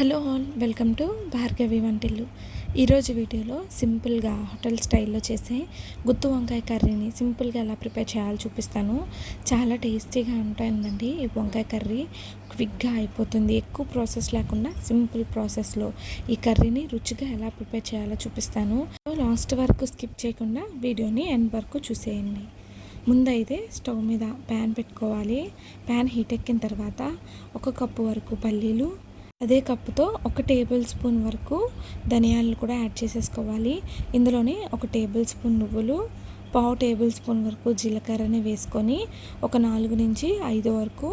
Hello all welcome to Bhargavi Vantillu. ఈరోజు వీడియోలో సింపుల్గా హోటల్ స్టైల్లో చేసే గుత్తు వంకాయ కర్రీని సింపుల్గా ఎలా ప్రిపేర్ చేయాలో చూపిస్తాను. చాలా టేస్టీగా ఉంటుందండి ఈ వంకాయ కర్రీ. క్విక్గా అయిపోతుంది. ఎక్కువ ప్రాసెస్ లేకుండా సింపుల్ ప్రాసెస్లో ఈ కర్రీని రుచిగా ఎలా ప్రిపేర్ చేయాలో చూపిస్తాను. లాస్ట్ వరకు స్కిప్ చేయకుండా వీడియోని ఎండ్ వరకు చూసేయండి. ముందైతే స్టవ్ మీద ప్యాన్ పెట్టుకోవాలి. ప్యాన్ హీట్ ఎక్కిన తర్వాత ఒక కప్పు వరకు పల్లీలు అదే కప్పుతో ఒక టేబుల్ స్పూన్ వరకు ధనియాలు కూడా యాడ్ చేసేసుకోవాలి. ఇందులోనే ఒక టేబుల్ స్పూన్ నువ్వులు పావు టేబుల్ స్పూన్ వరకు జీలకర్రని వేసుకొని ఒక నాలుగు నుంచి ఐదు వరకు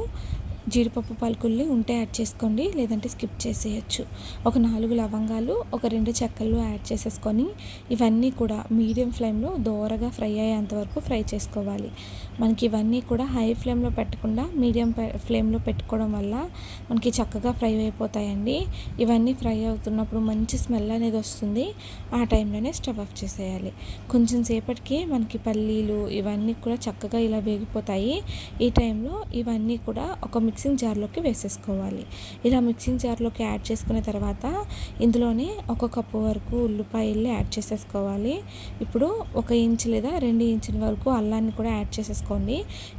జీడిపప్పు పలుకుల్ని ఉంటే యాడ్ చేసుకోండి లేదంటే స్కిప్ చేసేయచ్చు. ఒక నాలుగు లవంగాలు ఒక రెండు చెక్కలు యాడ్ చేసేసుకొని ఇవన్నీ కూడా మీడియం ఫ్లేమ్లో దోరగా ఫ్రై అయ్యేంత వరకు ఫ్రై చేసుకోవాలి. మనకి ఇవన్నీ కూడా హై ఫ్లేమ్లో పెట్టకుండా మీడియం ఫ్లేమ్లో పెట్టుకోవడం వల్ల మనకి చక్కగా ఫ్రై అయిపోతాయండి. ఇవన్నీ ఫ్రై అవుతున్నప్పుడు మంచి స్మెల్ అనేది వస్తుంది. ఆ టైంలోనే స్టవ్ ఆఫ్ చేసేయాలి. కొంచెం సేపటికి మనకి పల్లీలు ఇవన్నీ కూడా చక్కగా ఇలా వేగిపోతాయి. ఈ టైంలో ఇవన్నీ కూడా ఒక మిక్సింగ్ జార్లోకి వేసేసుకోవాలి. ఇలా మిక్సింగ్ జార్లోకి యాడ్ చేసుకున్న తర్వాత ఇందులోనే ఒక కప్పు వరకు ఉల్లిపాయలు యాడ్ చేసేసుకోవాలి. ఇప్పుడు ఒక ఇంచ్ లేదా రెండు ఇంచుల వరకు అల్లాన్ని కూడా యాడ్ చేసేసుకోండి.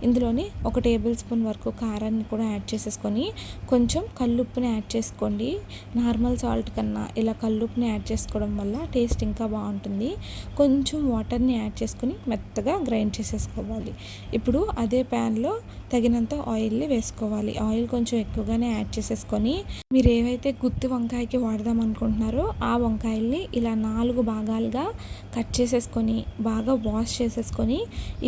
ఇందులోని ఒక టేబుల్ స్పూన్ వరకు కారాన్ని కూడా యాడ్ చేసేసుకొని కొంచెం కల్లుప్పుని యాడ్ చేసుకోండి. నార్మల్ సాల్ట్ కన్నా ఇలా కల్లుప్పుని యాడ్ చేసుకోవడం వల్ల టేస్ట్ ఇంకా బాగుంటుంది. కొంచెం వాటర్ని యాడ్ చేసుకొని మెత్తగా గ్రైండ్ చేసేసుకోవాలి. ఇప్పుడు అదే ప్యాన్లో తగినంత ఆయిల్ని వేసుకోవాలి. వేసుకోవాలి ఆయిల్ కొంచెం ఎక్కువగానే యాడ్ చేసేసుకొని మీరు ఏవైతే గుత్తి వంకాయకి వాడదాం అనుకుంటున్నారో ఆ వంకాయల్ని ఇలా నాలుగు భాగాలుగా కట్ చేసేసుకొని బాగా వాష్ చేసేసుకొని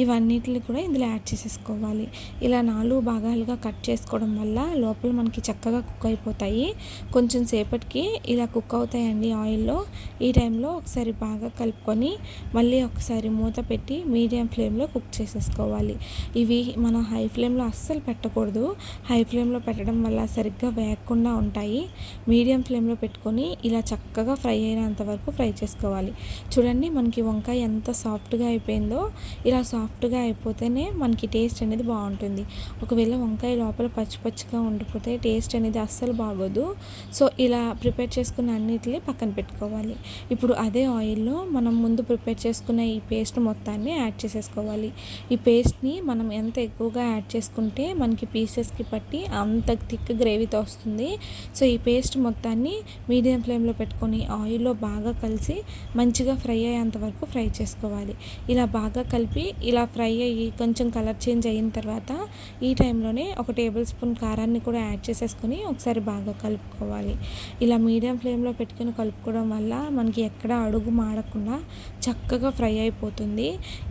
ఇవన్నిటిని కూడా ఇందులో యాడ్ చేసేసుకోవాలి. ఇలా నాలుగు భాగాలుగా కట్ చేసుకోవడం వల్ల లోపల మనకి చక్కగా కుక్ అయిపోతాయి. కొంచెం సేపటికి ఇలా కుక్ అవుతాయండి ఆయిల్లో. ఈ టైంలో ఒకసారి బాగా కలుపుకొని మళ్ళీ ఒకసారి మూత పెట్టి మీడియం ఫ్లేమ్లో కుక్ చేసేసుకోవాలి. ఇవి మనం హై ఫ్లేమ్లో అస్సలు పెట్టకూడదు. హై ఫ్లేమ్లో పెట్టడం వల్ల సరిగ్గా వేయకుండా ఉంటాయి. మీడియం ఫ్లేమ్లో పెట్టుకొని ఇలా చక్కగా ఫ్రై అయినంత వరకు ఫ్రై చేసుకోవాలి. చూడండి మనకి వంకాయ ఎంత సాఫ్ట్గా అయిపోయిందో. ఇలా సాఫ్ట్గా అయిపోతేనే మనకి టేస్ట్ అనేది బాగుంటుంది. ఒకవేళ వంకాయ లోపల పచ్చి పచ్చిగా ఉండిపోతే టేస్ట్ అనేది అస్సలు బాగోదు. సో ఇలా ప్రిపేర్ చేసుకున్న అన్నిటిని పక్కన పెట్టుకోవాలి. ఇప్పుడు అదే ఆయిల్లో మనం ముందు ప్రిపేర్ చేసుకున్న ఈ పేస్ట్ మొత్తాన్ని యాడ్ చేసేసుకోవాలి. ఈ పేస్ట్ని మనం ఎంత ఎక్కువగా యాడ్ చేసుకుంటే మనకి పీసెస్కి కాబట్టి అంత థిక్ గ్రేవీతో వస్తుంది. సో ఈ పేస్ట్ మొత్తాన్ని మీడియం ఫ్లేమ్లో పెట్టుకొని ఆయిల్లో బాగా కలిసి మంచిగా ఫ్రై అయ్యేంత వరకు ఫ్రై చేసుకోవాలి. ఇలా బాగా కలిపి ఇలా ఫ్రై అయ్యి కొంచెం కలర్ చేంజ్ అయిన తర్వాత ఈ టైంలోనే ఒక టేబుల్ స్పూన్ కారాన్ని కూడా యాడ్ చేసేసుకొని ఒకసారి బాగా కలుపుకోవాలి. ఇలా మీడియం ఫ్లేమ్లో పెట్టుకొని కలుపుకోవడం వల్ల మనకి ఎక్కడ అడుగు మాడకుండా చక్కగా ఫ్రై అయిపోతుంది.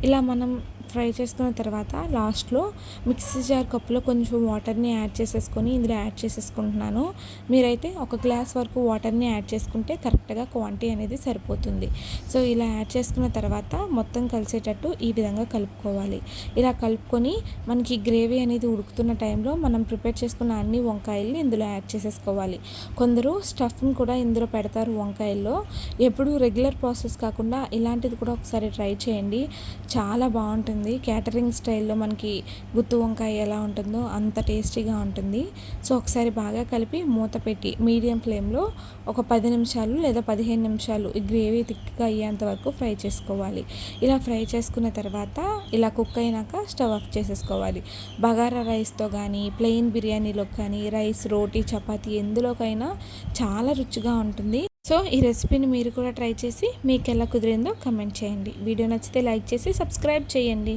ఇలా మనం ఫ్రై చేసుకున్న తర్వాత లాస్ట్లో మిక్సీ జార్ కప్పులో కొంచెం వాటర్ని యాడ్ చేసేసుకొని ఇందులో యాడ్ చేసేసుకుంటున్నాను. మీరైతే ఒక గ్లాస్ వరకు వాటర్ని యాడ్ చేసుకుంటే కరెక్ట్గా క్వాంటిటీ అనేది సరిపోతుంది. సో ఇలా యాడ్ చేసుకున్న తర్వాత మొత్తం కలిసేటట్టు ఈ విధంగా కలుపుకోవాలి. ఇలా కలుపుకొని మనకి గ్రేవీ అనేది ఉడుకుతున్న టైంలో మనం ప్రిపేర్ చేసుకున్న అన్ని వంకాయల్ని ఇందులో యాడ్ చేసేసుకోవాలి. కొందరు స్టఫ్ని కూడా ఇందులో పెడతారు వంకాయల్లో. ఎప్పుడు రెగ్యులర్ ప్రాసెస్ కాకుండా ఇలాంటిది కూడా ఒకసారి ట్రై చేయండి. చాలా బాగుంటుంది. ఉంటుంది క్యాటరింగ్ స్టైల్లో మనకి గుత్తు వంకాయ ఎలా ఉంటుందో అంత టేస్టీగా ఉంటుంది. సో ఒకసారి బాగా కలిపి మూత పెట్టి మీడియం ఫ్లేమ్లో ఒక పది నిమిషాలు లేదా పదిహేను నిమిషాలు ఈ గ్రేవీ థిక్గా అయ్యేంత వరకు ఫ్రై చేసుకోవాలి. ఇలా ఫ్రై చేసుకున్న తర్వాత ఇలా కుక్ అయినాక స్టవ్ ఆఫ్ చేసేసుకోవాలి. బగారా రైస్తో కానీ ప్లెయిన్ బిర్యానీలో కానీ రైస్ రోటీ చపాతీ ఎందులోకైనా చాలా రుచిగా ఉంటుంది. సో ఈ రెసిపీని మీరు కూడా ట్రై చేసి మీకు ఎలా కుదిరిందో కమెంట్ చేయండి. వీడియో నచ్చితే లైక్ చేసి సబ్స్క్రైబ్ చేయండి.